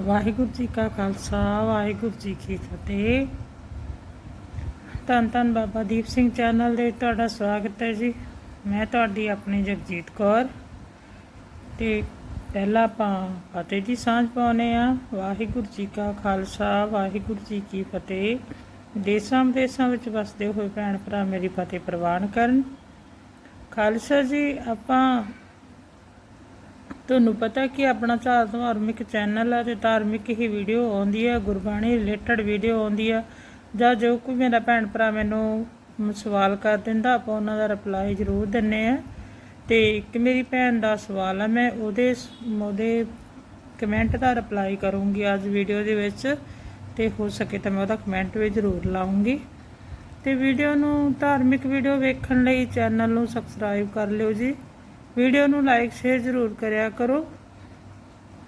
ਵਾਹਿਗੁਰੂ ਜੀ ਕਾ ਖਾਲਸਾ, ਵਾਹਿਗੁਰੂ ਜੀ ਕੀ ਫਤਿਹ। ਧੰਨ ਧੰਨ ਬਾਬਾ ਦੀਪ ਸਿੰਘ ਚੈਨਲ ਦੇ ਤੁਹਾਡਾ ਸਵਾਗਤ ਹੈ ਜੀ। ਮੈਂ ਤੁਹਾਡੀ ਆਪਣੀ ਜਗਜੀਤ ਕੌਰ। ਤੇ ਪਹਿਲਾਂ ਆਪਾਂ ਫਤਿਹ ਦੀ ਸਾਂਝ ਪਾਉਨੇ ਆ ਵਾਹਿਗੁਰੂ ਜੀ ਕਾ ਖਾਲਸਾ, ਵਾਹਿਗੁਰੂ ਜੀ ਕੀ ਫਤਿਹ। ਦੇਸਾਂ ਵਿਦੇਸਾਂ ਵਿੱਚ ਵਸਦੇ ਹੋਏ ਭੈਣ ਭਰਾ ਮੇਰੀ ਫਤਿਹ ਪ੍ਰਵਾਨ ਕਰਨ। ਖਾਲਸਾ ਜੀ, ਆਪਾਂ ਤੁਹਾਨੂੰ ਪਤਾ ਕਿ ਆਪਣਾ ਚਾਰ ਧਾਰਮਿਕ ਚੈਨਲ ਹੈ ਤੇ ਧਾਰਮਿਕ ਹੀ ਵੀਡੀਓ ਆਉਂਦੀ ਹੈ ਗੁਰਬਾਣੀ ਰਿਲੇਟਡ ਵੀਡੀਓ ਆਉਂਦੀ ਹੈ ਜਾਂ ਜੋ ਕੋਈ ਮੇਰਾ ਭੈਣ ਭਰਾ ਮੈਨੂੰ ਸਵਾਲ ਕਰ ਦਿੰਦਾ, ਆਪਾਂ ਉਹਨਾਂ ਦਾ ਰਿਪਲਾਈ ਜ਼ਰੂਰ ਦਿੰਨੇ ਆ। ਤੇ ਇੱਕ ਮੇਰੀ ਭੈਣ ਦਾ ਸਵਾਲ ਹੈ ਮੈਂ ਉਹਦੇ ਉਹਦੇ ਕਮੈਂਟ ਦਾ ਰਿਪਲਾਈ ਕਰੂੰਗੀ ਅੱਜ ਵੀਡੀਓ ਦੇ ਵਿੱਚ। ਤੇ ਹੋ ਸਕੇ ਤਾਂ ਮੈਂ ਉਹਦਾ ਕਮੈਂਟ ਵੀ ਜ਼ਰੂਰ ਲਾਉਂਗੀ ਤੇ ਵੀਡੀਓ ਨੂੰ ਧਾਰਮਿਕ ਵੀਡੀਓ ਵੇਖਣ ਲਈ ਚੈਨਲ ਨੂੰ ਸਬਸਕ੍ਰਾਈਬ ਕਰ ਲਿਓ ਜੀ। ਵੀਡੀਓ ਨੂੰ ਲਾਈਕ ਸ਼ੇਅਰ ਜ਼ਰੂਰ ਕਰਿਆ ਕਰੋ।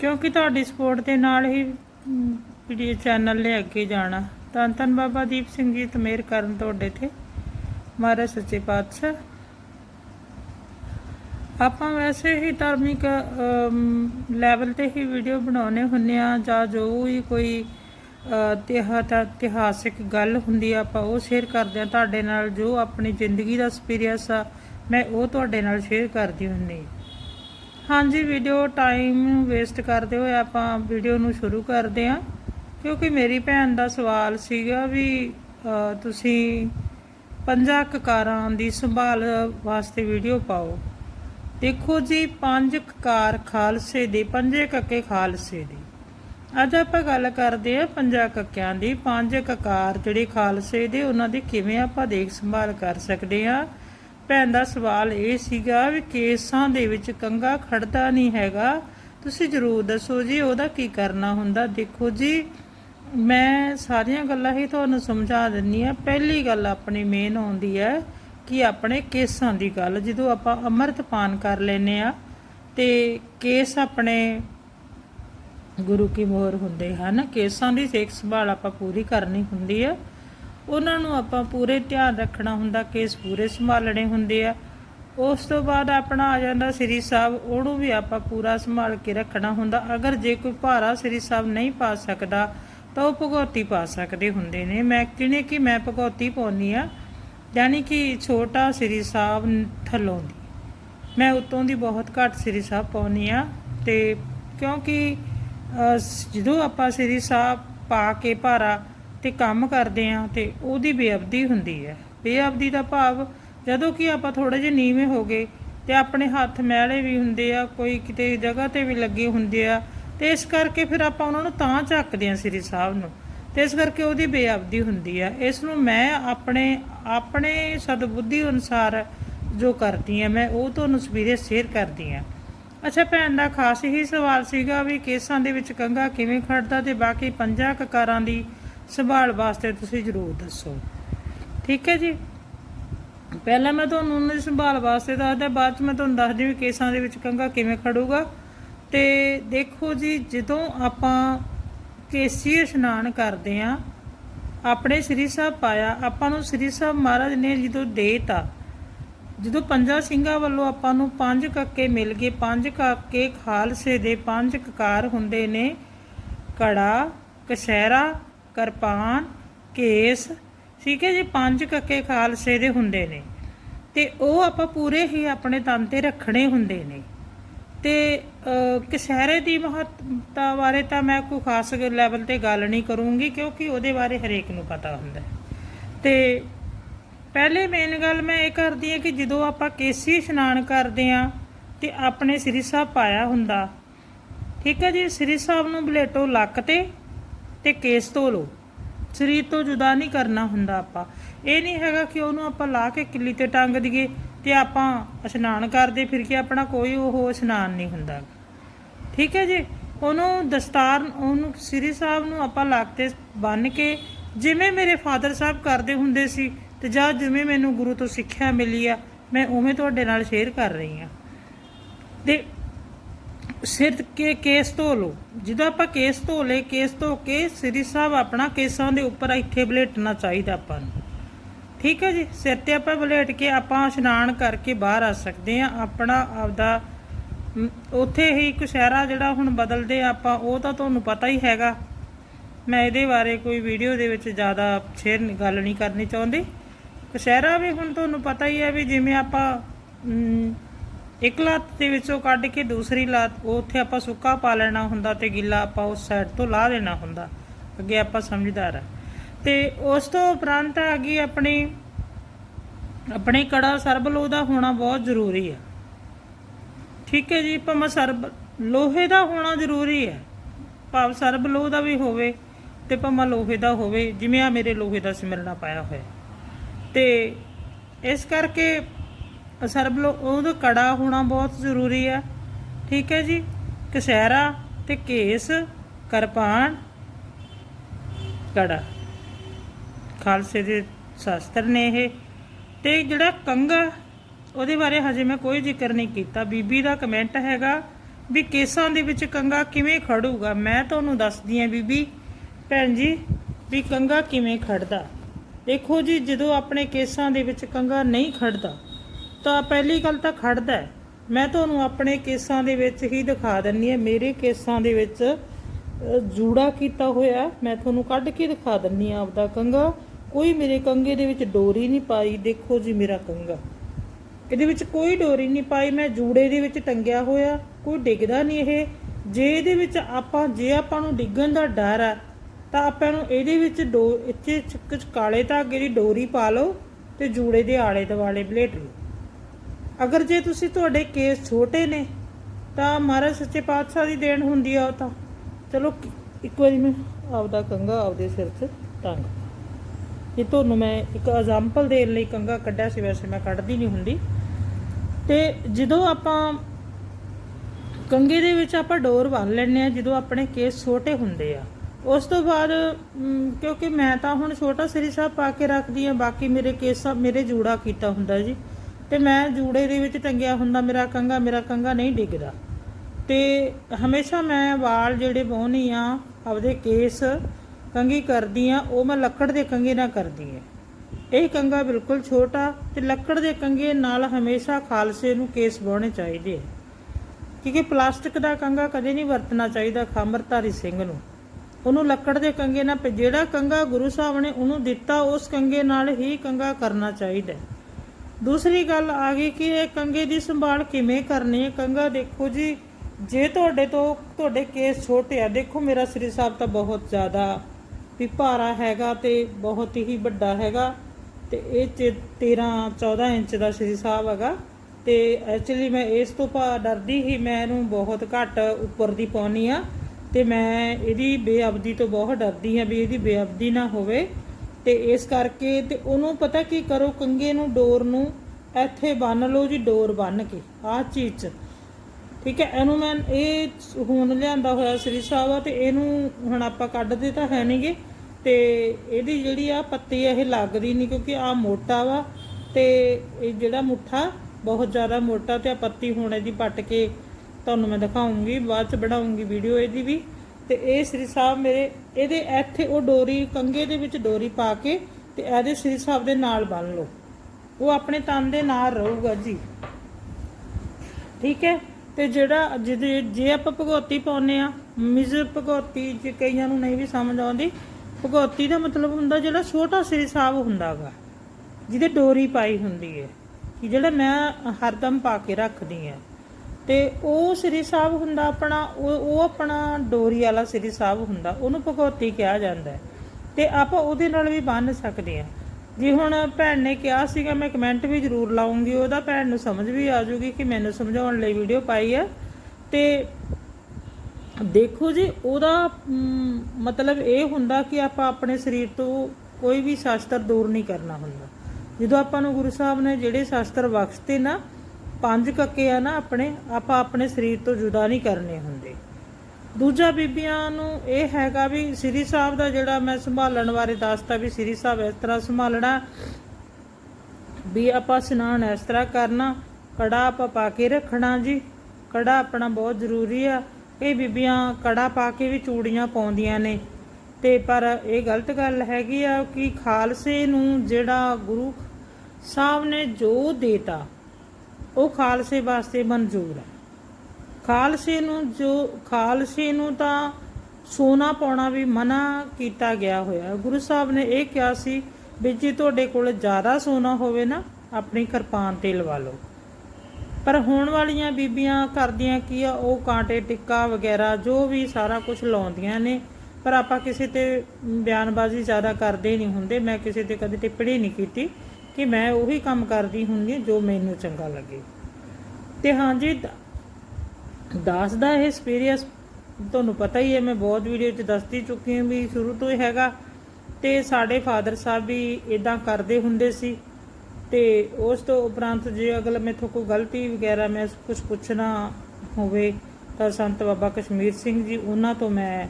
ਕਿਉਂਕਿ ਤੁਹਾਡੀ ਸਪੋਰਟ ਦੇ ਨਾਲ ਹੀ ਵੀਡੀਓ ਚੈਨਲ ਨੇ ਅੱਗੇ ਜਾਣਾ। ਧੰਨ ਧੰਨ ਬਾਬਾ ਦੀਪ ਸਿੰਘ ਜੀ ਤਮੇਰ ਕਰਨ ਤੁਹਾਡੇ ਤੇ। ਮਹਾਰਾਜ ਸੱਚੇ ਪਾਤਸ਼ਾਹ। ਆਪਾਂ ਵੈਸੇ ਹੀ ਧਾਰਮਿਕ ਲੈਵਲ ਤੇ ਹੀ ਵੀਡੀਓ ਬਣਾਉਨੇ ਹੁੰਨੇ ਆ ਜਾਂ ਜੋ ਵੀ ਕੋਈ ਅ, ਤਿਹਾ- ਤਾ- ਇਤਿਹਾਸਿਕ ਗੱਲ ਹੁੰਦੀ ਆ ਆਪਾਂ ਉਹ ਸ਼ੇਅਰ ਕਰਦੇ ਆ ਤੁਹਾਡੇ ਨਾਲ ਜੋ ਆਪਣੀ ਜ਼ਿੰਦਗੀ ਦਾ ਐਕਸਪੀਰੀਅੰਸ ਆ ਮੈਂ ਉਹ ਤੁਹਾਡੇ ਨਾਲ ਸ਼ੇਅਰ ਕਰਦੀ ਹੁੰਨੀ ਹਾਂਜੀ ਵੀਡੀਓ ਟਾਈਮ ਵੇਸਟ ਕਰਦੇ ਹੋਏ ਆਪਾਂ ਵੀਡੀਓ ਨੂੰ ਸ਼ੁਰੂ ਕਰਦੇ ਹਾਂ। ਕਿਉਂਕਿ ਮੇਰੀ ਭੈਣ ਦਾ ਸਵਾਲ ਸੀਗਾ ਵੀ ਤੁਸੀਂ ਪੰਜਾਂ ਕਕਾਰਾਂ ਦੀ ਸੰਭਾਲ ਵਾਸਤੇ ਵੀਡੀਓ ਪਾਓ। ਦੇਖੋ ਜੀ, ਪੰਜ ਕਕਾਰ ਖਾਲਸੇ ਦੇ, ਪੰਜੇ ਕੱਕੇ ਖਾਲਸੇ ਦੇ। ਅੱਜ ਆਪਾਂ ਗੱਲ ਕਰਦੇ ਆ ਪੰਜਾਂ ਕੱਕਿਆਂ ਦੀ। ਪੰਜ ਕਕਾਰ ਜਿਹੜੇ ਖਾਲਸੇ ਦੇ, ਉਹਨਾਂ ਦੀ ਕਿਵੇਂ ਆਪਾਂ ਦੇਖ ਸੰਭਾਲ ਕਰ ਸਕਦੇ ਆ ਭੈਣ ਦਾ ਸਵਾਲ ਇਹ ਸੀਗਾ ਵੀ ਕੇਸਾਂ ਦੇ ਵਿੱਚ ਕੰਗਾ ਖੜਦਾ ਨਹੀਂ ਹੈਗਾ। ਤੁਸੀਂ ਜਰੂਰ ਦੱਸੋ ਜੀ, ਉਹਦਾ ਕੀ ਕਰਨਾ ਹੁੰਦਾ? ਦੇਖੋ ਜੀ, ਮੈਂ ਸਾਰੀਆਂ ਗੱਲਾਂ ਹੀ ਤੁਹਾਨੂੰ ਸਮਝਾ ਦਿੰਨੀ ਆ ਪਹਿਲੀ ਗੱਲ ਆਪਣੀ ਮੇਨ ਆਉਂਦੀ ਹੈ ਕਿ ਆਪਣੇ ਕੇਸਾਂ ਦੀ ਗੱਲ, ਜਦੋਂ ਆਪਾਂ ਅੰਮ੍ਰਿਤਪਾਨ ਕਰ ਲੈਨੇ ਆ ਤੇ ਕੇਸ ਆਪਣੇ ਗੁਰੂ ਕੀ ਮੋਹਰ ਹੁੰਦੇ ਹਨ। ਕੇਸਾਂ ਦੀ ਸੇਖ ਸੰਭਾਲ ਆਪਾਂ ਪੂਰੀ ਕਰਨੀ ਹੁੰਦੀ ਆ ਉਹਨਾਂ ਨੂੰ ਆਪਾਂ ਪੂਰੇ ਧਿਆਨ ਰੱਖਣਾ ਹੁੰਦਾ ਕੇਸ ਪੂਰੇ ਸੰਭਾਲਣੇ ਹੁੰਦੇ ਆ। ਉਸ ਤੋਂ ਬਾਅਦ ਆਪਣਾ ਆ ਜਾਂਦਾ ਸ੍ਰੀ ਸਾਹਿਬ, ਉਹਨੂੰ ਵੀ ਆਪਾਂ ਪੂਰਾ ਸੰਭਾਲ ਕੇ ਰੱਖਣਾ ਹੁੰਦਾ। ਅਗਰ ਜੇ ਕੋਈ ਭਾਰਾ ਸ੍ਰੀ ਸਾਹਿਬ ਨਹੀਂ ਪਾ ਸਕਦਾ, ਤਾਂ ਉਹ ਭਗੌਤੀ ਪਾ ਸਕਦੇ ਹੁੰਦੇ ਨੇ। ਮੈਂ ਕਿਨੇ ਕਿ ਮੈਂ ਭਗੌਤੀ ਪਾਉਣੀ ਆ, ਯਾਨੀ ਕਿ ਛੋਟਾ ਸ੍ਰੀ ਸਾਹਿਬ ਥੱਲੋਂ ਦੀ। ਮੈਂ ਉਤੋਂ ਦੀ ਬਹੁਤ ਘੱਟ ਸ੍ਰੀ ਸਾਹਿਬ ਪਾਉਣੀ ਆ ਤੇ ਕਿਉਂਕਿ ਜਦੋਂ ਆਪਾਂ ਸ੍ਰੀ ਸਾਹਿਬ ਪਾ ਕੇ ਭਾਰਾ ਤੇ ਕੰਮ ਕਰਦੇ ਆ ਤੇ ਉਹਦੀ ਬੇਅਬਦੀ ਹੁੰਦੀ ਹੈ। ਬੇਅਬਦੀ ਦਾ ਭਾਵ ਜਦੋਂ ਕਿ ਆਪਾਂ ਥੋੜੇ ਜਿਹੇ ਨੀਵੇਂ ਹੋ ਗਏ ਤੇ ਆਪਣੇ ਹੱਥ ਮੈਲੇ ਵੀ ਹੁੰਦੇ ਆ, ਕੋਈ ਕਿਤੇ ਜਗ੍ਹਾ ਤੇ ਵੀ ਲੱਗੇ ਹੁੰਦੇ ਆ, ਤੇ ਇਸ ਕਰਕੇ ਫਿਰ ਆਪਾਂ ਉਹਨਾਂ ਨੂੰ ਤਾਂ ਚੱਕਦੇ ਆ ਸ੍ਰੀ ਸਾਹਿਬ ਨੂੰ। ਤੇ ਇਸ ਕਰਕੇ ਉਹਦੀ ਬੇਅਬਦੀ ਹੁੰਦੀ ਆ। ਇਸ ਨੂੰ ਮੈਂ ਆਪਣੇ ਆਪਣੇ ਸਦਬੁੱਧੀ ਅਨੁਸਾਰ ਜੋ ਕਰਦੀ ਆ, ਮੈਂ ਉਹ ਤੁਹਾਨੂੰ ਸਵੇਰੇ ਸ਼ੇਅਰ ਕਰਦੀ ਆ। ਅੱਛਾ ਭੈਣ ਦਾ ਖਾਸ ਹੀ ਸਵਾਲ ਸੀਗਾ ਵੀ ਕੇਸਾਂ ਦੇ ਵਿੱਚ ਕੰਗਾ ਕਿਵੇਂ ਖੜਦਾ ਤੇ ਬਾਕੀ ਪੰਜਾਂ ਕਕਾਰਾਂ ਦੀ ਸੰਭਾਲ ਵਾਸਤੇ ਤੁਸੀਂ ਜ਼ਰੂਰ ਦੱਸੋ। ਠੀਕ ਹੈ ਜੀ? ਪਹਿਲਾਂ ਮੈਂ ਤੁਹਾਨੂੰ ਉਹਨਾਂ ਦੀ ਸੰਭਾਲ ਵਾਸਤੇ ਦੱਸਦਾ, ਬਾਅਦ ਚ ਮੈਂ ਤੁਹਾਨੂੰ ਦੱਸਦੀ ਵੀ ਕੇਸਾਂ ਦੇ ਵਿੱਚ ਕੰਗਾ ਕਿਵੇਂ ਖੜੂਗਾ। ਤੇ ਦੇਖੋ ਜੀ, ਜਦੋਂ ਆਪਾਂ ਕੇਸੀ ਇਸ਼ਨਾਨ ਕਰਦੇ ਆ ਆਪਣੇ ਸ੍ਰੀ ਸਾਹਿਬ ਪਾਇਆ, ਆਪਾਂ ਨੂੰ ਸ੍ਰੀ ਸਾਹਿਬ ਮਹਾਰਾਜ ਨੇ ਜਦੋਂ ਦੇਤਾ, ਜਦੋਂ ਪੰਜਾਂ ਸਿੰਘਾਂ ਵੱਲੋਂ ਆਪਾਂ ਨੂੰ ਪੰਜ ਕੱਕੇ ਮਿਲ ਗਏ, ਪੰਜ ਕੱਕੇ ਖਾਲਸੇ ਦੇ ਪੰਜ ਕਕਾਰ ਹੁੰਦੇ ਨੇ, ਕੜਾ, ਕਸ਼ਹਿਰਾ ਕਿਰਪਾਨ ਕੇਸ ਠੀਕ ਹੈ ਜੀ ਪੰਜ ਕੱਕੇ ਖਾਲਸੇ ਦੇ ਹੁੰਦੇ ਨੇ। ਤੇ ਉਹ ਆਪਾਂ ਪੂਰੇ ਹੀ ਆਪਣੇ ਤਨ ਤੇ ਰੱਖਣੇ ਹੁੰਦੇ ਨੇ। ਤੇ ਅਹ, ਕਸ਼ਹਿਰੇ ਦੀ ਮਹੱਤਤਾ ਬਾਰੇ ਤਾਂ ਮੈਂ ਕੋਈ ਖਾਸ ਲੈਵਲ ਤੇ ਗੱਲ ਨਹੀਂ ਕਰੂੰਗੀ ਕਿਉਂਕਿ ਉਹਦੇ ਬਾਰੇ ਹਰੇਕ ਨੂੰ ਪਤਾ ਹੁੰਦਾ ਹੈ। ਤੇ ਪਹਿਲੇ ਮੇਨ ਗੱਲ ਮੈਂ ਇਹ ਕਰਦੀ ਹਾਂ ਕਿ ਜਦੋਂ ਆਪਾਂ ਕੇਸੀ ਇਸ਼ਨਾਨ ਕਰਦੇ ਆ ਤੇ ਆਪਣੇ ਸ੍ਰੀ ਸਾਹਿਬ ਪਾਇਆ ਹੁੰਦਾ। ਠੀਕ ਹੈ ਜੀ ਸ੍ਰੀ ਸਾਹਿਬ ਨੂੰ ਬਲੇਟੋ ਲੱਕ ਤੇ ਤੇ ਕੇਸ ਧੋ ਲਓ। ਸਰੀਰ ਤੋਂ ਜੁਦਾ ਨਹੀਂ ਕਰਨਾ ਹੁੰਦਾ ਆਪਾਂ। ਇਹ ਨਹੀਂ ਹੈਗਾ ਕਿ ਉਹਨੂੰ ਆਪਾਂ ਲਾ ਕੇ ਕਿੱਲੀ ਤੇ ਟੰਗ ਦਈਏ ਤੇ ਆਪਾਂ ਇਸ਼ਨਾਨ ਕਰਦੇ ਫਿਰ ਕੇ ਆਪਣਾ ਕੋਈ ਉਹ ਇਸ਼ਨਾਨ ਨਹੀਂ ਹੁੰਦਾ ਠੀਕ ਹੈ ਜੀ? ਉਹਨੂੰ ਦਸਤਾਰ, ਉਹਨੂੰ ਸ੍ਰੀ ਸਾਹਿਬ ਨੂੰ ਆਪਾਂ ਲੱਕ ਤੇ ਬੰਨ ਕੇ ਜਿਵੇਂ ਮੇਰੇ ਫਾਦਰ ਸਾਹਿਬ ਕਰਦੇ ਹੁੰਦੇ ਸੀ ਤੇ ਜਾਂ ਜਿਵੇਂ ਮੈਨੂੰ ਗੁਰੂ ਤੋਂ ਸਿੱਖਿਆ ਮਿਲੀ ਆ, ਮੈਂ ਉਵੇਂ ਤੁਹਾਡੇ ਨਾਲ ਸ਼ੇਅਰ ਕਰ ਰਹੀ ਆ ਤੇ ਸਿਰ ਕੇ ਕੇਸ ਧੋ ਲਓ। ਜਦੋਂ ਆਪਾਂ ਕੇਸ ਧੋ ਲਏ, ਕੇਸ ਧੋ ਕੇ ਸ੍ਰੀ ਸਾਹਿਬ ਆਪਣਾ ਕੇਸਾਂ ਦੇ ਉੱਪਰ ਇੱਥੇ ਬਲੇਟਣਾ ਚਾਹੀਦਾ ਆਪਾਂ ਨੂੰ। ਠੀਕ ਹੈ ਜੀ? ਸਿਰ ਤੇ ਆਪਾਂ ਬਲੇਟ ਕੇ ਆਪਾਂ ਇਸ਼ਨਾਨ ਕਰਕੇ ਬਾਹਰ ਆ ਸਕਦੇ ਆ ਆਪਣਾ ਆਪਦਾ ਉੱਥੇ ਹੀ ਕੁਸ਼ਹਿਰਾ ਜਿਹੜਾ ਹੁਣ ਬਦਲਦੇ ਆਪਾਂ, ਉਹ ਤਾਂ ਤੁਹਾਨੂੰ ਪਤਾ ਹੀ ਹੈਗਾ। ਮੈਂ ਇਹਦੇ ਬਾਰੇ ਕੋਈ ਵੀਡੀਓ ਦੇ ਵਿੱਚ ਜ਼ਿਆਦਾ ਸ਼ੇਅਰ ਗੱਲ ਨਹੀਂ ਕਰਨੀ ਚਾਹੁੰਦੀ। ਕੁਸ਼ਹਿਰਾ ਵੀ ਹੁਣ ਤੁਹਾਨੂੰ ਪਤਾ ਹੀ ਹੈ ਵੀ ਜਿਵੇਂ ਆਪਾਂ ਇੱਕ ਲੱਤ ਦੇ ਵਿੱਚੋਂ ਕੱਢ ਕੇ ਦੂਸਰੀ ਲੱਤ, ਉਹ ਉੱਥੇ ਆਪਾਂ ਸੁੱਕਾ ਪਾ ਲੈਣਾ ਹੁੰਦਾ ਤੇ ਗਿੱਲਾ ਆਪਾਂ ਉਸ ਸਾਈਡ ਤੋਂ ਲਾ ਦੇਣਾ ਹੁੰਦਾ। ਅੱਗੇ ਆਪਾਂ ਸਮਝਦਾਰ ਆ। ਤੇ ਉਸ ਤੋਂ ਉਪਰੰਤ ਆ ਗਈ ਆਪਣੀ, ਆਪਣੇ ਕੜਾ ਸਰਬਲੋ ਦਾ ਹੋਣਾ ਬਹੁਤ ਜ਼ਰੂਰੀ ਹੈ ਠੀਕ ਹੈ ਜੀ ਭਾਵੇਂ ਸਰਬ, ਲੋਹੇ ਦਾ ਹੋਣਾ ਜ਼ਰੂਰੀ ਹੈ ਭਾਵ ਸਰਬ ਲੋਹ ਦਾ ਵੀ ਹੋਵੇ ਤੇ ਭਾਵੇਂ ਲੋਹੇ ਦਾ ਹੋਵੇ, ਜਿਵੇਂ ਆ ਮੇਰੇ ਲੋਹੇ ਦਾ ਸਿਮਰਨਾ ਪਾਇਆ ਹੋਇਆ। ਤੇ ਇਸ ਕਰਕੇ ਸਰਬਲੋ ਉਹਦਾ ਕੜਾ ਹੋਣਾ ਬਹੁਤ ਜ਼ਰੂਰੀ ਹੈ ਠੀਕ ਹੈ ਜੀ? ਕਸ਼ਹਿਰਾ ਤੇ ਕੇਸ, ਕਿਰਪਾਨ, ਕੜਾ। ਖਾਲਸੇ ਦੇ ਸ਼ਾਸਤਰ ਨੇ ਇਹ। ਤੇ ਜਿਹੜਾ ਕੰਗਾ ਉਹਦੇ ਬਾਰੇ ਹਜੇ ਮੈਂ ਕੋਈ ਜ਼ਿਕਰ ਨਹੀਂ ਕੀਤਾ। ਬੀਬੀ ਦਾ ਕਮੈਂਟ ਹੈਗਾ ਵੀ ਕੇਸਾਂ ਦੇ ਵਿੱਚ ਕੰਗਾ ਕਿਵੇਂ ਖੜੂਗਾ। ਮੈਂ ਤੁਹਾਨੂੰ ਦੱਸਦੀ ਆ ਬੀਬੀ, ਭੈਣ ਜੀ, ਵੀ ਕੰਗਾ ਕਿਵੇਂ ਖੜਦਾ। ਦੇਖੋ ਜੀ, ਜਦੋਂ ਆਪਣੇ ਕੇਸਾਂ ਦੇ ਵਿੱਚ ਕੰਗਾ ਨਹੀਂ ਖੜਦਾ ਤਾਂ ਪਹਿਲੀ ਗੱਲ ਤਾਂ ਖੜਦਾ ਮੈਂ ਤੁਹਾਨੂੰ ਆਪਣੇ ਕੇਸਾਂ ਦੇ ਵਿੱਚ ਹੀ ਦਿਖਾ ਦਿੰਨੀ ਆ ਮੇਰੇ ਕੇਸਾਂ ਦੇ ਵਿੱਚ ਜੂੜਾ ਕੀਤਾ ਹੋਇਆ। ਮੈਂ ਤੁਹਾਨੂੰ ਕੱਢ ਕੇ ਦਿਖਾ ਦਿੰਨੀ ਆ ਆਪਦਾ ਕੰਗਾ ਕੋਈ ਮੇਰੇ ਕੰਗੇ ਦੇ ਵਿੱਚ ਡੋਰੀ ਨਹੀਂ ਪਾਈ। ਦੇਖੋ ਜੀ ਮੇਰਾ ਕੰਗਾ ਇਹਦੇ ਵਿੱਚ ਕੋਈ ਡੋਰੀ ਨਹੀਂ ਪਾਈ। ਮੈਂ ਜੂੜੇ ਦੇ ਵਿੱਚ ਟੰਗਿਆ ਹੋਇਆ। ਕੋਈ ਡਿੱਗਦਾ ਨਹੀਂ ਇਹ। ਜੇ ਇਹਦੇ ਵਿੱਚ ਆਪਾਂ, ਜੇ ਆਪਾਂ ਨੂੰ ਡਿੱਗਣ ਦਾ ਡਰ ਆ, ਤਾਂ ਆਪਾਂ ਨੂੰ ਇਹਦੇ ਵਿੱਚ ਡੋ, ਇੱਥੇ ਚ- ਕਾਲੇ ਧਾਗੇ ਦੀ ਡੋਰੀ ਪਾ ਲਓ ਤੇ ਜੂੜੇ ਦੇ ਆਲੇ ਦੁਆਲੇ ਬਲੇਟ ਲਓ। ਅਗਰ ਜੇ ਤੁਸੀਂ ਤੁਹਾਡੇ ਕੇਸ ਛੋਟੇ ਨੇ, ਤਾਂ ਮਹਾਰਾਜ ਸੱਚੇ ਪਾਤਸ਼ਾਹ ਦੀ ਦੇਣ ਹੁੰਦੀ ਆ ਉਹ ਤਾਂ। ਚਲੋ, ਇੱਕ ਵਾਰੀ ਮੈਂ ਆਪਦਾ ਕੰਗਾ ਆਪਦੇ ਸਿਰ 'ਚ ਟੰਗ। ਇਹ ਤੁਹਾਨੂੰ ਮੈਂ ਇੱਕ ਐਗਜ਼ਾਮਪਲ ਦੇਣ ਲਈ ਕੰਗਾ ਕੱਢਿਆ ਸੀ, ਵੈਸੇ ਮੈਂ ਕੱਢਦੀ ਨਹੀਂ ਹੁੰਦੀ। ਤੇ ਜਦੋਂ ਆਪਾਂ ਕੰਗੇ ਦੇ ਵਿੱਚ ਆਪਾਂ ਡੋਰ ਬੰਨ ਲੈਂਦੇ ਆ ਜਦੋਂ ਆਪਣੇ ਕੇਸ ਛੋਟੇ ਹੁੰਦੇ ਆ, ਉਸ ਤੋਂ ਬਾਅਦ ਕਿਉਂਕਿ ਮੈਂ ਤਾਂ ਹੁਣ ਛੋਟਾ ਸ੍ਰੀ ਸਾਹਿਬ ਪਾ ਕੇ ਰੱਖਦੀ ਆ ਬਾਕੀ ਮੇਰੇ ਕੇਸ, ਮੇਰੇ ਜੂੜਾ ਕੀਤਾ ਹੁੰਦਾ ਜੀ। ਤੇ ਮੈਂ ਜੂੜੇ ਦੇ ਵਿੱਚ ਟੰਗਿਆ ਹੁੰਦਾ, ਮੇਰਾ ਕੰਗਾ ਮੇਰਾ ਕੰਗਾ ਨਹੀਂ ਡਿੱਗਦਾ। ਤੇ ਹਮੇਸ਼ਾ ਮੈਂ ਵਾਲ ਜਿਹੜੇ ਵਾਹੁੰਦੀ ਆ, ਆਪਦੇ ਕੇਸ ਕੰਗੀ ਕਰਦੀ ਆ, ਉਹ ਮੈਂ ਲੱਕੜ ਦੇ ਕੰਗੇ ਨਾਲ ਕਰਦੀ ਆ। ਇਹ ਕੰਗਾ ਬਿਲਕੁਲ ਛੋਟਾ ਤੇ ਲੱਕੜ ਦੇ ਕੰਗੇ ਨਾਲ ਹਮੇਸ਼ਾ ਖਾਲਸੇ ਨੂੰ ਕੇਸ ਵਾਹੁਣੇ ਚਾਹੀਦੇ ਆ। ਕਿਉਂਕਿ ਪਲਾਸਟਿਕ ਦਾ ਕੰਗਾ ਕਦੇ ਨਹੀਂ ਵਰਤਣਾ ਚਾਹੀਦਾ ਖਾਮਰਧਾਰੀ ਸਿੰਘ ਨੂੰ। ਉਹਨੂੰ ਲੱਕੜ ਦੇ ਕੰਗੇ ਨਾਲ, ਜਿਹੜਾ ਕੰਗਾ ਗੁਰੂ ਸਾਹਿਬ ਨੇ ਉਹਨੂੰ ਦਿੱਤਾ, ਉਸ ਕੰਗੇ ਨਾਲ ਹੀ ਕੰਗਾ ਕਰਨਾ ਚਾਹੀਦਾ। ਦੂਸਰੀ ਗੱਲ ਆ ਗਈ ਕਿ ਇਹ ਕੰਗੇ ਦੀ ਸੰਭਾਲ ਕਿਵੇਂ ਕਰਨੀ ਹੈ? ਕੰਗਾ ਦੇਖੋ ਜੀ, ਜੇ ਤੁਹਾਡੇ ਤੋਂ ਤੁਹਾਡੇ ਕੇਸ ਛੋਟੇ ਆ, ਦੇਖੋ ਮੇਰਾ ਸ੍ਰੀ ਸਾਹਿਬ ਤਾਂ ਬਹੁਤ ਜ਼ਿਆਦਾ ਵੀ ਭਾਰਾ ਹੈਗਾ ਤੇ ਬਹੁਤ ਹੀ ਵੱਡਾ ਹੈਗਾ ਤੇ ਇਹ 'ਚ 13 14 ਇੰਚ ਦਾ ਸ੍ਰੀ ਸਾਹਿਬ ਹੈਗਾ ਤੇ ਐਕਚੁਅਲੀ ਮੈਂ ਇਸ ਤੋਂ ਭਾ, ਡਰਦੀ ਹੀ ਮੈਂ ਇਹਨੂੰ ਬਹੁਤ ਘੱਟ ਉੱਪਰ ਦੀ ਪਾਉਣੀ ਆ ਤੇ ਮੈਂ ਇਹਦੀ ਬੇਅਬਦੀ ਤੋਂ ਬਹੁਤ ਡਰਦੀ ਆ ਵੀ ਇਹਦੀ ਬੇਅਬਦੀ ਨਾ ਹੋਵੇ। ਤੇ ਇਸ ਕਰਕੇ ਤੇ ਉਹਨੂੰ ਪਤਾ ਕੀ ਕਰੋ ਕੰਗੇ ਨੂੰ, ਡੋਰ ਨੂੰ, ਇੱਥੇ ਬੰਨ ਲਓ ਜੀ, ਡੋਰ ਬੰਨ ਕੇ, ਆਹ ਚੀਜ਼ 'ਚ। ਠੀਕ ਹੈ, ਇਹਨੂੰ ਮੈਂ, ਇਹ ਹੁਣ ਲਿਆਂਦਾ ਹੋਇਆ ਸ੍ਰੀ ਸਾਹਿਬ ਆ ਤੇ ਇਹਨੂੰ ਹੁਣ ਆਪਾਂ ਕੱਢਦੇ ਤਾਂ ਹੈ ਨਹੀਂਗੇ ਤੇ ਇਹਦੀ ਜਿਹੜੀ ਆ ਪੱਤੀ ਇਹ ਲੱਗਦੀ ਨਹੀਂ ਕਿਉਂਕਿ ਆ ਮੋਟਾ ਵਾ ਤੇ ਇਹ ਜਿਹੜਾ ਮੁੱਠਾ ਬਹੁਤ ਜ਼ਿਆਦਾ ਮੋਟਾ ਤੇ ਆ ਪੱਤੀ ਹੁਣ ਇਹਦੀ ਪੱਟ ਕੇ ਤੁਹਾਨੂੰ ਮੈਂ ਦਿਖਾਉਂਗੀ, ਬਾਅਦ ਚ ਬਣਾਉਂਗੀ ਵੀਡੀਓ ਇਹਦੀ ਵੀ। ਤੇ ਇਹ ਸ੍ਰੀ ਸਾਹਿਬ ਮੇਰੇ ਇਹਦੇ ਇੱਥੇ ਉਹ ਡੋਰੀ ਕੰਗੇ ਦੇ ਵਿੱਚ ਡੋਰੀ ਪਾ ਕੇ ਤੇ ਇਹਦੇ ਸ੍ਰੀ ਸਾਹਿਬ ਦੇ ਨਾਲ ਬੰਨ ਲਓ। ਉਹ ਆਪਣੇ ਤਨ ਦੇ ਨਾਲ ਰਹੂਗਾ ਜੀ। ਠੀਕ ਹੈ? ਤੇ ਜਿਹੜਾ ਜਿਹਦੇ ਜੇ ਆਪਾਂ ਭਗੌਤੀ ਪਾਉਨੇ ਆ ਮਿਜ਼ ਭਗੌਤੀ ਜੇ ਕਈਆਂ ਨੂੰ ਨਹੀਂ ਵੀ ਸਮਝ ਆਉਂਦੀ ਭਗੌਤੀ ਦਾ ਮਤਲਬ ਹੁੰਦਾ ਜਿਹੜਾ ਛੋਟਾ ਸ੍ਰੀ ਸਾਹਿਬ ਹੁੰਦਾਗਾ, ਜਿਹਦੇ ਡੋਰੀ ਪਾਈ ਹੁੰਦੀ ਹੈ, ਕਿ ਜਿਹੜਾ ਮੈਂ ਹਰਦਮ ਪਾ ਕੇ ਰੱਖਦੀ ਆ ਤੇ ਉਹ ਸ੍ਰੀ ਸਾਹਿਬ ਹੁੰਦਾ ਆਪਣਾ, ਉਹ ਉਹ ਆਪਣਾ ਡੋਰੀ ਵਾਲਾ ਸ੍ਰੀ ਸਾਹਿਬ ਹੁੰਦਾ, ਉਹਨੂੰ ਭਗੌਤੀ ਕਿਹਾ ਜਾਂਦਾ ਹੈ। ਤੇ ਆਪਾਂ ਉਹਦੇ ਨਾਲ ਵੀ ਬੰਨ ਸਕਦੇ ਆ ਜੀ ਹੁਣ ਭੈਣ ਨੇ ਕਿਹਾ ਸੀਗਾ, ਮੈਂ ਕਮੈਂਟ ਵੀ ਜ਼ਰੂਰ ਲਾਉਂਗੀ, ਉਹਦਾ ਭੈਣ ਨੂੰ ਸਮਝ ਵੀ ਆ ਜਾਊਗੀ ਕਿ ਮੈਨੂੰ ਸਮਝਾਉਣ ਲਈ ਵੀਡੀਓ ਪਾਈ ਹੈ। ਤੇ ਦੇਖੋ ਜੀ, ਉਹਦਾ ਮਤਲਬ ਇਹ ਹੁੰਦਾ ਕਿ ਆਪਾਂ ਆਪਣੇ ਸਰੀਰ ਤੋਂ ਕੋਈ ਵੀ ਸ਼ਾਸਤਰ ਦੂਰ ਨਹੀਂ ਕਰਨਾ ਹੁੰਦਾ। ਜਦੋਂ ਆਪਾਂ ਨੂੰ ਗੁਰੂ ਸਾਹਿਬ ਨੇ ਜਿਹੜੇ ਸ਼ਾਸਤਰ ਬਖਸ਼ਤੇ ਨਾ ਪੰਜ ਕੱਕੇ ਆ ਨਾ ਆਪਣੇ, ਆਪਾਂ ਆਪਣੇ ਸਰੀਰ ਤੋਂ ਜੁਦਾ ਨਹੀਂ ਕਰਨੇ ਹੁੰਦੇ। ਦੂਜਾ ਬੀਬੀਆਂ ਨੂੰ ਇਹ ਹੈਗਾ ਵੀ ਸ੍ਰੀ ਸਾਹਿਬ ਦਾ ਜਿਹੜਾ ਮੈਂ ਸੰਭਾਲਣ ਬਾਰੇ ਦੱਸਤਾ ਵੀ ਸ੍ਰੀ ਸਾਹਿਬ ਇਸ ਤਰ੍ਹਾਂ ਸੰਭਾਲਣਾ, ਵੀ ਆਪਾਂ ਇਸ਼ਨਾਨ ਇਸ ਤਰ੍ਹਾਂ ਕਰਨਾ, ਕੜਾ ਆਪਾਂ ਪਾ ਕੇ ਰੱਖਣਾ ਜੀ। ਕੜਾ ਆਪਣਾ ਬਹੁਤ ਜ਼ਰੂਰੀ ਆ। ਇਹ ਬੀਬੀਆਂ ਕੜਾ ਪਾ ਕੇ ਵੀ ਚੂੜੀਆਂ ਪਾਉਂਦੀਆਂ ਨੇ। ਤੇ ਪਰ ਇਹ ਗਲਤ ਗੱਲ ਹੈਗੀ ਆ ਕਿ ਖਾਲਸੇ ਨੂੰ ਜਿਹੜਾ ਗੁਰੂ ਸਾਹਿਬ ਨੇ ਜੋ ਦੇਤਾ ਉਹ ਖਾਲਸੇ ਵਾਸਤੇ ਮਨਜ਼ੂਰ ਹੈ ਖਾਲਸੇ ਨੂੰ ਜੋ, ਖਾਲਸੇ ਨੂੰ ਤਾਂ ਸੋਨਾ ਪਾਉਣਾ ਵੀ ਮਨਾ ਕੀਤਾ ਗਿਆ ਹੋਇਆ। ਗੁਰੂ ਸਾਹਿਬ ਨੇ ਇਹ ਕਿਹਾ ਸੀ ਵੀ ਜੇ ਤੁਹਾਡੇ ਕੋਲ ਜ਼ਿਆਦਾ ਸੋਨਾ ਹੋਵੇ ਨਾ, ਆਪਣੀ ਕਿਰਪਾਨ ਤੇ ਲਵਾ ਲਓ। ਪਰ ਹੋਣ ਵਾਲੀਆਂ ਬੀਬੀਆਂ ਕਰਦੀਆਂ ਕੀ ਆ? ਉਹ ਕਾਂਟੇ, ਟਿੱਕਾ ਵਗੈਰਾ ਜੋ ਵੀ ਸਾਰਾ ਕੁਝ ਲਾਉਂਦੀਆਂ ਨੇ। ਪਰ ਆਪਾਂ ਕਿਸੇ ਤੇ ਬਿਆਨਬਾਜ਼ੀ ਜ਼ਿਆਦਾ ਕਰਦੇ ਨਹੀਂ ਹੁੰਦੇ। ਮੈਂ ਕਿਸੇ ਤੇ ਕਦੇ ਟਿੱਪਣੀ ਨਹੀਂ ਕੀਤੀ। ਕਿ ਮੈਂ ਉਹੀ ਕੰਮ ਕਰਦੀ ਹੁੰਦੀ ਹਾਂ ਜੋ ਮੈਨੂੰ ਚੰਗਾ ਲੱਗੇ। ਤੇ ਹਾਂਜੀ ਦ- ਦਾਸ ਦਾ ਇਹ ਐਕਸਪੀਰੀਅੰਸ ਤੁਹਾਨੂੰ ਪਤਾ ਹੀ ਹੈ, ਮੈਂ ਬਹੁਤ ਵੀਡੀਓ 'ਚ ਦੱਸਦੀ ਚੁੱਕੀ ਹਾਂ ਵੀ ਸ਼ੁਰੂ ਤੋਂ ਹੀ ਹੈਗਾ। ਤੇ ਸਾਡੇ ਫਾਦਰ ਸਾਹਿਬ ਵੀ ਇਦਾਂ ਕਰਦੇ ਹੁੰਦੇ ਸੀ। ਤੇ ਉਸ ਤੋਂ ਉਪਰੰਤ ਜੇ ਅਗਲ ਮੇਥੋਂ ਕੋਈ ਗਲਤੀ ਵਗੈਰਾ ਮੈਂ ਕੁਝ ਪੁੱਛਣਾ ਹੋਵੇ ਤਾਂ ਸੰਤ ਬਾਬਾ ਕਸ਼ਮੀਰ ਸਿੰਘ ਜੀ, ਉਹਨਾਂ ਤੋਂ ਮੈਂ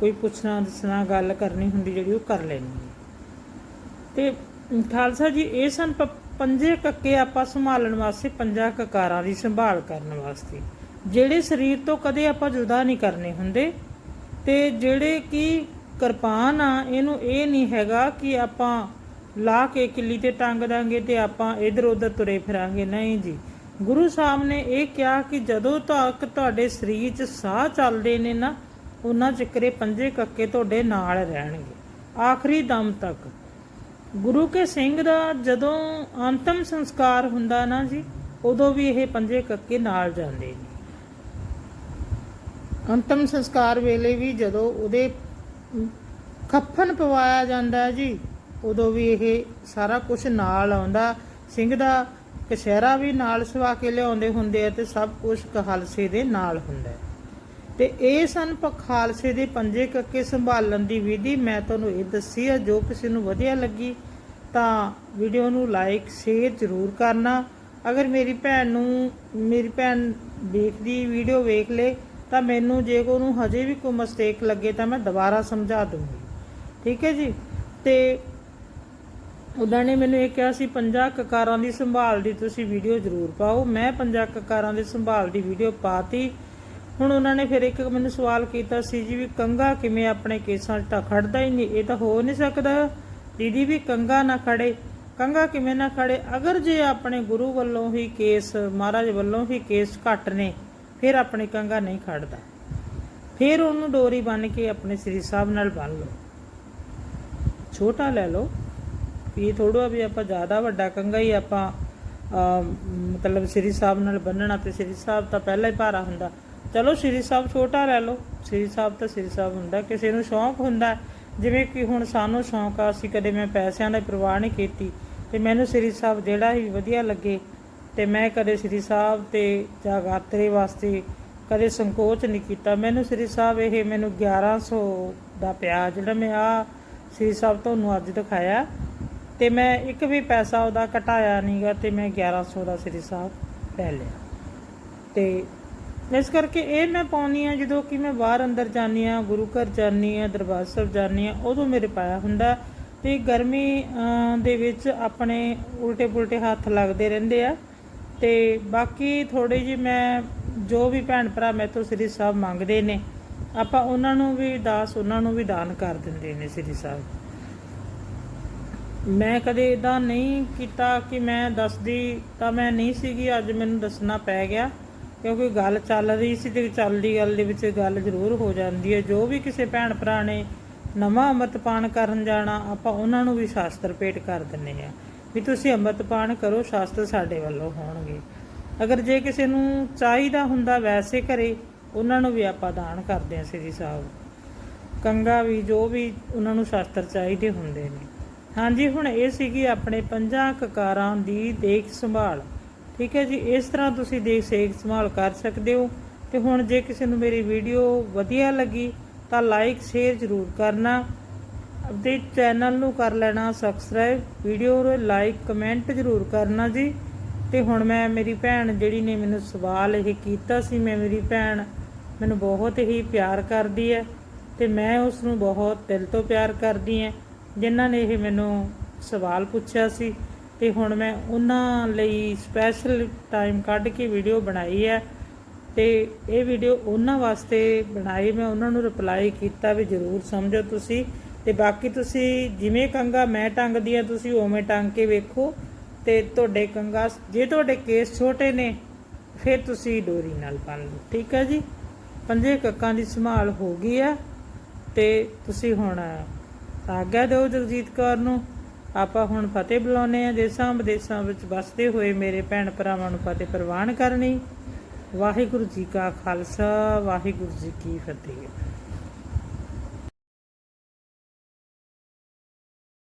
ਕੋਈ ਪੁੱਛਣਾ ਦੱਸਣਾ, ਗੱਲ ਕਰਨੀ ਹੁੰਦੀ ਜਿਹੜੀ ਉਹ ਕਰ ਲੈਣੀ ਹੈ। ਤੇ ਖਾਲਸਾ ਜੀ, ਇਹ ਸਨ ਪ- ਪੰਜੇ ਕੱਕੇ ਆਪਾਂ ਸੰਭਾਲਣ ਵਾਸਤੇ, ਪੰਜਾਂ ਕਕਾਰਾਂ ਦੀ ਸੰਭਾਲ ਕਰਨ ਵਾਸਤੇ। ਜਿਹੜੇ ਸਰੀਰ ਤੋਂ ਕਦੇ ਆਪਾਂ ਜੁਦਾ ਨਹੀਂ ਕਰਨੇ ਹੁੰਦੇ ਤੇ ਜਿਹੜੇ ਕਿ ਕਿਰਪਾਨ ਆ, ਇਹਨੂੰ ਇਹ ਨਹੀਂ ਹੈਗਾ ਕਿ ਆਪਾਂ ਲਾ ਕੇ ਕਿੱਲੀ ਤੇ ਟੰਗ ਦਾਂਗੇ ਤੇ ਆਪਾਂ ਇਧਰ ਉਧਰ ਤੁਰੇ ਫਿਰਾਂਗੇ। ਨਹੀਂ ਜੀ। ਗੁਰੂ ਸਾਹਿਬ ਨੇ ਇਹ ਕਿਹਾ ਕਿ ਜਦੋਂ ਤੱਕ ਤੁਹਾਡੇ ਸਰੀਰ 'ਚ ਸਾਹ ਚੱਲਦੇ ਨੇ ਨਾ, ਉਹਨਾਂ ਚੱਕਰੇ ਪੰਜੇ ਕੱਕੇ ਤੁਹਾਡੇ ਨਾਲ ਰਹਿਣਗੇ। ਆਖਰੀ ਦਮ ਤੱਕ। ਗੁਰੂ ਕੇ ਸਿੰਘ ਦਾ ਜਦੋਂ ਅੰਤਮ ਸੰਸਕਾਰ ਹੁੰਦਾ ਨਾ ਜੀ, ਉਦੋਂ ਵੀ ਇਹ ਪੰਜੇ ਕੱਕੇ ਨਾਲ ਜਾਂਦੇ ਨੇ। ਅੰਤਮ ਸੰਸਕਾਰ ਵੇਲੇ ਵੀ ਜਦੋਂ ਉਹਦੇ ਕਫਨ ਪਵਾਇਆ ਜਾਂਦਾ ਜੀ, ਉਦੋਂ ਵੀ ਇਹ ਸਾਰਾ ਕੁਝ ਨਾਲ ਆਉਂਦਾ। ਸਿੰਘ ਦਾ ਕਸ਼ਹਿਰਾ ਵੀ ਨਾਲ ਸਵਾ ਕੇ ਲਿਆਉਂਦੇ ਹੁੰਦੇ ਆ ਤੇ ਸਭ ਕੁਝ ਖਾਲਸੇ ਦੇ ਨਾਲ ਹੁੰਦਾ ਹੈ। ਤੇ ਇਹ ਸਨ ਖਾਲਸੇ ਦੇ ਪੰਜੇ ਕੱਕੇ ਸੰਭਾਲਣ ਦੀ ਵਿਧੀ। ਮੈਂ ਤੁਹਾਨੂੰ ਇਹ ਦੱਸੀ ਹੈ ਜੋ ਕਿਸੇ ਨੂੰ ਵਧੀਆ ਲੱਗੀ ਤਾਂ ਵੀਡੀਓ ਨੂੰ ਲਾਈਕ, ਸ਼ੇਅਰ ਜ਼ਰੂਰ ਕਰਨਾ। ਅਗਰ ਮੇਰੀ ਭੈਣ ਨੂੰ, ਮੇਰੀ ਭੈਣ ਵੇਖਦੀ ਵੀਡੀਓ ਵੇਖ ਲੇ, ਤਾਂ ਮੈਨੂੰ ਜੇ ਕੋ ਨੂੰ ਹਜੇ ਵੀ ਕੋਈ ਮਿਸਟੇਕ ਲੱਗੇ ਤਾਂ ਮੈਂ ਦੁਬਾਰਾ ਸਮਝਾ ਦੂੰਗੀ। ਠੀਕ ਹੈ ਜੀ? ਤੇ ਉਹਨਾਂ ਨੇ ਮੈਨੂੰ ਇਹ ਕਿਹਾ ਸੀ, ਪੰਜਾਂ ਕਕਾਰਾਂ ਦੀ ਸੰਭਾਲ ਦੀ ਤੁਸੀਂ ਵੀਡੀਓ ਜ਼ਰੂਰ ਪਾਓ। ਮੈਂ ਪੰਜਾਂ ਕਕਾਰਾਂ ਦੀ ਸੰਭਾਲ ਦੀ ਵੀਡੀਓ ਪਾਤੀ। ਹੁਣ ਉਹਨਾਂ ਨੇ ਫਿਰ ਇੱਕ ਮੈਨੂੰ ਸਵਾਲ ਕੀਤਾ ਸੀ ਜੀ ਵੀ ਕੰਗਾ ਕਿਵੇਂ ਆਪਣੇ ਕੇਸਾਂ 'ਚ ਤਾਂ ਖੜਦਾ ਹੀ ਨਹੀਂ, ਇਹ ਤਾਂ ਹੋ ਨਹੀਂ ਸਕਦਾ। ਦੀਦੀ ਵੀ ਕੰਗਾ ਨਾ ਖੜੇ ਕੰਗਾ ਕਿਵੇਂ ਨਾ ਖੜੇ? ਅਗਰ ਜੇ ਆਪਣੇ ਗੁਰੂ ਵੱਲੋਂ ਹੀ ਕੇਸ, ਮਹਾਰਾਜ ਵੱਲੋਂ ਹੀ ਕੇਸ ਘੱਟ ਨੇ, ਫਿਰ ਆਪਣੇ ਕੰਗਾ ਨਹੀਂ ਖੜਦਾ। ਫਿਰ ਉਹਨੂੰ ਡੋਰੀ ਬੰਨ ਕੇ ਆਪਣੇ ਸ੍ਰੀ ਸਾਹਿਬ ਨਾਲ ਬੰਨ ਲਓ। ਛੋਟਾ ਲੈ ਲਓ। ਇਹ ਥੋੜਾ ਵੀ ਆਪਾਂ ਜ਼ਿਆਦਾ ਵੱਡਾ ਕੰਗਾ ਹੀ ਆਪਾਂ ਮਤਲਬ ਸ੍ਰੀ ਸਾਹਿਬ ਨਾਲ ਬੰਨਣਾ ਤੇ ਸ੍ਰੀ ਸਾਹਿਬ ਤਾਂ ਪਹਿਲਾਂ ਹੀ ਭਾਰਾ ਹੁੰਦਾ। ਚਲੋ ਸ੍ਰੀ ਸਾਹਿਬ ਛੋਟਾ ਲੈ ਲਓ। ਸ੍ਰੀ ਸਾਹਿਬ ਤਾਂ ਸ੍ਰੀ ਸਾਹਿਬ ਹੁੰਦਾ, ਕਿਸੇ ਨੂੰ ਸ਼ੌਂਕ ਹੁੰਦਾ। ਜਿਵੇਂ ਕਿ ਹੁਣ ਸਾਨੂੰ ਸ਼ੌਂਕ ਆ, ਅਸੀਂ ਕਦੇ ਮੈਂ ਪੈਸਿਆਂ ਦਾ ਪ੍ਰਵਾਹ ਨਹੀਂ ਕੀਤੀ, ਤੇ ਮੈਨੂੰ ਸ੍ਰੀ ਸਾਹਿਬ ਜਿਹੜਾ ਹੀ ਵਧੀਆ ਲੱਗੇ, ਤੇ ਮੈਂ ਕਦੇ ਸ੍ਰੀ ਸਾਹਿਬ ਤੇ ਜਾਗਾਤਰੇ ਵਾਸਤੇ ਕਦੇ ਸੰਕੋਚ ਨਹੀਂ ਕੀਤਾ। ਮੈਨੂੰ ਸ੍ਰੀ ਸਾਹਿਬ ਇਹ ਮੈਨੂੰ 1100 ਦਾ ਪਿਆ ਜਿਹੜਾ ਮੈਂ ਆ ਸ੍ਰੀ ਸਾਹਿਬ ਤੁਹਾਨੂੰ ਅੱਜ ਦਿਖਾਇਆ, ਤੇ ਮੈਂ ਇੱਕ ਵੀ ਪੈਸਾ ਉਹਦਾ ਘਟਾਇਆ ਨਹੀਂਗਾ ਤੇ ਮੈਂ 1100 ਦਾ ਸ੍ਰੀ ਸਾਹਿਬ ਲੈ ਲਿਆ। ਤੇ ਇਸ ਕਰਕੇ ਇਹ ਮੈਂ ਪਾਉਣੀ ਆ ਜਦੋਂ ਕਿ ਮੈਂ ਬਾਹਰ ਅੰਦਰ ਜਾਨੀ ਆ ਗੁਰੂ ਘਰ ਜਾਨੀ ਆ ਦਰਬਾਰ ਸਾਹਿਬ ਜਾਨੀ ਆ ਉਦੋਂ ਮੇਰੇ ਪਾਇਆ ਹੁੰਦਾ ਤੇ ਗਰਮੀ ਦੇ ਵਿੱਚ ਆਪਣੇ ਉਲਟੇ ਪੁਲਟੇ ਹੱਥ ਲੱਗਦੇ ਰਹਿੰਦੇ ਆ। ਤੇ ਬਾਕੀ ਥੋੜੀ ਜੀ ਮੈਂ ਜੋ ਵੀ ਭੈਣ ਭਰਾ ਮੈਥੋਂ ਸ੍ਰੀ ਸਾਹਿਬ ਮੰਗਦੇ ਨੇ, ਆਪਾਂ ਉਹਨਾਂ ਨੂੰ ਵੀ ਦਾਸ, ਉਹਨਾਂ ਨੂੰ ਵੀ ਦਾਨ ਕਰ ਦਿੰਦੇ ਨੇ ਸ੍ਰੀ ਸਾਹਿਬ। ਮੈਂ ਕਦੇ ਇਦਾਂ ਨਹੀਂ ਕੀਤਾ ਕਿ ਮੈਂ ਦੱਸਦੀ, ਤਾਂ ਮੈਂ ਨਹੀਂ ਸੀਗੀ, ਅੱਜ ਮੈਨੂੰ ਦੱਸਣਾ ਪੈ ਗਿਆ। ਕਿਉਂਕਿ ਗੱਲ ਚੱਲ ਰਹੀ ਸੀ ਤੇ ਚੱਲਦੀ ਗੱਲ ਦੇ ਵਿੱਚ ਗੱਲ ਜ਼ਰੂਰ ਹੋ ਜਾਂਦੀ ਹੈ। ਜੋ ਵੀ ਕਿਸੇ ਭੈਣ ਭਰਾ ਨੇ ਨਵਾਂ ਅੰਮ੍ਰਿਤਪਾਨ ਕਰਨ ਜਾਣਾ, ਆਪਾਂ ਉਹਨਾਂ ਨੂੰ ਵੀ ਸ਼ਾਸਤਰ ਭੇਟ ਕਰ ਦਿੰਨੇ ਆ ਵੀ ਤੁਸੀਂ ਅੰਮ੍ਰਿਤਪਾਨ ਕਰੋ, ਸ਼ਾਸਤਰ ਸਾਡੇ ਵੱਲੋਂ ਹੋਣਗੇ। ਅਗਰ ਜੇ ਕਿਸੇ ਨੂੰ ਚਾਹੀਦਾ ਹੁੰਦਾ ਵੈਸੇ ਘਰੇ, ਉਹਨਾਂ ਨੂੰ ਵੀ ਆਪਾਂ ਦਾਨ ਕਰਦੇ ਹਾਂ ਸ੍ਰੀ ਸਾਹਿਬ। ਕੰਗਾ ਵੀ, ਜੋ ਵੀ ਉਹਨਾਂ ਨੂੰ ਸ਼ਾਸਤਰ ਚਾਹੀਦੇ ਹੁੰਦੇ ਨੇ। ਹਾਂਜੀ, ਹੁਣ ਇਹ ਸੀਗੀ ਆਪਣੇ ਪੰਜਾਂ ਕਕਾਰਾਂ ਦੀ ਦੇਖ ਸੰਭਾਲ ਠੀਕ ਹੈ ਜੀ, ਇਸ ਤਰ੍ਹਾਂ ਤੁਸੀਂ ਦੇਖ ਸੇਖ ਸੰਭਾਲ ਕਰ ਸਕਦੇ ਹੋ। ਤੇ ਹੁਣ ਜੇ ਕਿਸੇ ਨੂੰ ਮੇਰੀ ਵੀਡੀਓ ਵਧੀਆ ਲੱਗੀ, ਤਾਂ ਲਾਈਕ ਸ਼ੇਅਰ ਜ਼ਰੂਰ ਕਰਨਾ। ਆਪਣੇ ਚੈਨਲ ਨੂੰ ਕਰ ਲੈਣਾ ਸਬਸਕ੍ਰਾਈਬ ਵੀਡੀਓ ਨੂੰ ਲਾਈਕ ਕਮੈਂਟ ਜ਼ਰੂਰ ਕਰਨਾ ਜੀ। ਤੇ ਹੁਣ ਮੈਂ, ਮੇਰੀ ਭੈਣ ਜਿਹੜੀ ਨੇ ਮੈਨੂੰ ਸਵਾਲ ਇਹ ਕੀਤਾ ਸੀ, ਮੈਂ, ਮੇਰੀ ਭੈਣ ਮੈਨੂੰ ਬਹੁਤ ਹੀ ਪਿਆਰ ਕਰਦੀ ਹੈ ਤੇ ਮੈਂ ਉਸ ਨੂੰ ਬਹੁਤ ਦਿਲ ਤੋਂ ਪਿਆਰ ਕਰਦੀ ਹਾਂ। ਜਿਨ੍ਹਾਂ ਨੇ ਇਹ ਮੈਨੂੰ ਸਵਾਲ ਪੁੱਛਿਆ ਸੀ। ਤੇ ਹੁਣ ਮੈਂ ਉਹਨਾਂ ਲਈ ਸਪੈਸ਼ਲ ਟਾਈਮ ਕੱਢ ਕੇ ਵੀਡੀਓ ਬਣਾਈ ਹੈ ਤੇ ਇਹ ਵੀਡੀਓ ਉਹਨਾਂ ਵਾਸਤੇ ਬਣਾਈ, ਮੈਂ ਉਹਨਾਂ ਨੂੰ ਰਿਪਲਾਈ ਕੀਤਾ ਵੀ ਜਰੂਰ ਸਮਝੋ ਤੁਸੀਂ। ਤੇ ਬਾਕੀ ਤੁਸੀਂ ਜਿਵੇਂ ਕੰਗਾ ਮੈਂ ਟੰਗਦੀ ਆ ਤੁਸੀਂ ਉਵੇਂ ਟੰਗ ਕੇ ਵੇਖੋ। ਤੇ ਤੁਹਾਡੇ ਕੰਗਾ, ਜੇ ਤੁਹਾਡੇ ਕੇਸ ਛੋਟੇ ਨੇ, ਫਿਰ ਤੁਸੀਂ ਡੋਰੀ ਨਾਲ ਬੰਨ ਲਓ, ਠੀਕ ਹੈ ਜੀ? ਪੰਜੇ ਕੱਕਾਂ ਦੀ ਸੰਭਾਲ ਹੋ ਗਈ ਆ ਤੇ ਤੁਸੀਂ ਹੁਣ ਆਗਿਆ ਦਿਓ ਜਗਜੀਤ ਕੌਰ ਨੂੰ। ਆਪਾਂ ਹੁਣ ਫਤਿਹ ਬੁਲਾਉਨੇ ਆ ਦੇਸਾਂ ਵਿਦੇਸਾਂ ਵਿੱਚ ਵਸਦੇ ਹੋਏ ਮੇਰੇ ਭੈਣ ਭਰਾਵਾਂ ਨੂੰ ਫਤਿਹ ਪ੍ਰਵਾਨ ਕਰਨੀ। ਵਾਹਿਗੁਰੂ ਜੀ ਕਾ ਖਾਲਸਾ, ਵਾਹਿਗੁਰੂ ਜੀ ਕੀ ਫਤਿਹ।